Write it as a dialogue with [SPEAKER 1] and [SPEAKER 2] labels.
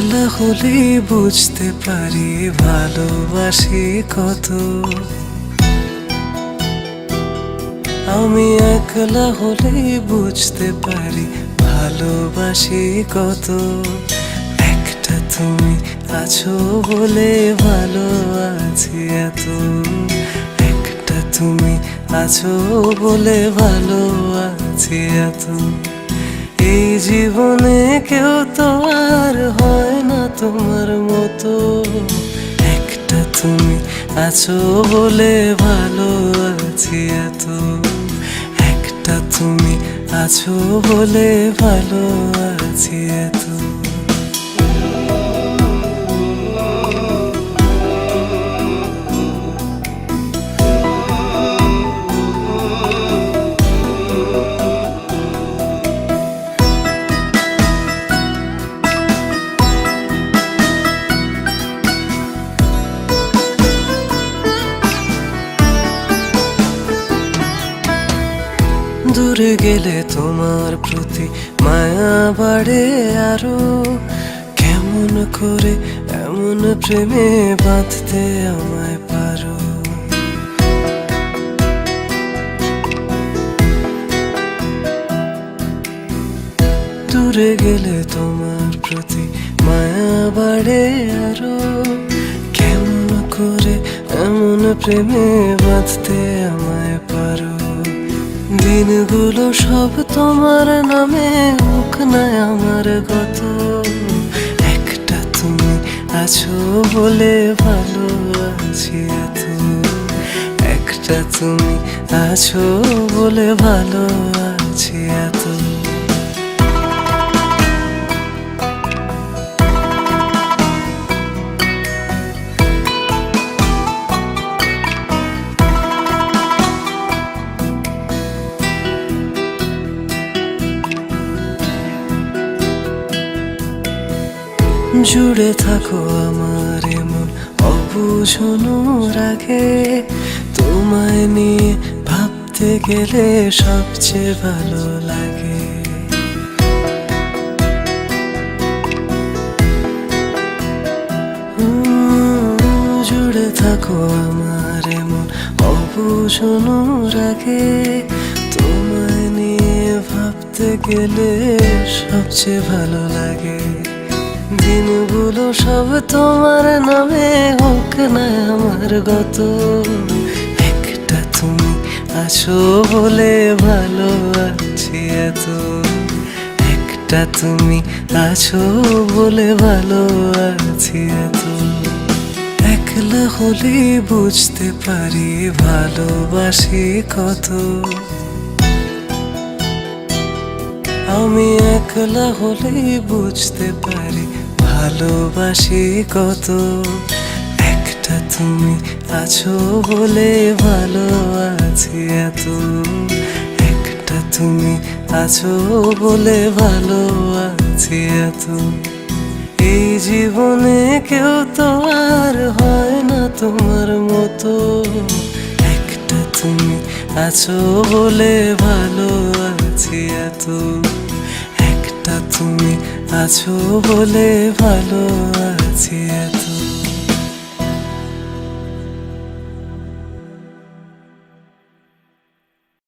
[SPEAKER 1] হলেই বুঝতে পারি ভালোবাসি কত। আমি একলা হলে বুঝতে পারি ভালোবাসি কত। একটা তুমি আছো বলে ভালো আছি এত। একটা তুমি আছো বলে ভালো আছি এত। এই জীবনে কেউ তো আর হয় না তোমার মতো। একটা তুমি আছো বলে ভালো আছি এত। একটা তুমি আছো বলে ভালো আছি এত। দূরে গেলে তোমার প্রতি মায়া বাড়ে আরও। কেমন করে এমন প্রেমে বাঁধতে আমায় পারো? দূরে গেলে তোমার প্রতি মায়া বাড়ে আরও। কেমন করে এমন প্রেমে বাঁধতে আমায় পারো? দিনগুলো সব তোমার নামে হোক নাই আমার কত একটা তুমি আছো বলে ভালো আছি এত। একটা তুমি আছো বলে ভালো আছি এত। জুড়ে থাকো আমার এমন অবুঝনো রাগে তোমায় নিয়ে ভাবতে গেলে সবচেয়ে ভালো লাগে। জুড়ে থাকো আমার এমন অবুঝনো রাগে তোমায় নিয়ে ভাবতে গেলে সবচেয়ে ভালো লাগে। দিনগুলো সব তোমার নামে হোক না আমার গত। একটা তুমি আছো বলে ভালো আছি এত। একটা তুমি আছো বলে ভালো আছি এত। একলা হলে বুঝতে পারি ভালোবাসি কত। আমি একলা হলেই বুঝতে পারি ভালোবাসি কত। একটা তুমি আছো বলে ভালো আছি এত। একটা তুমি আছো বলে ভালো আছি এত। এই জীবনে কেউ তো আর হয় না তোমার মতো। একটা তুমি আছো বলে ভালো আছি এত। একটা তুমি আছো বলে ভালো আছি এত।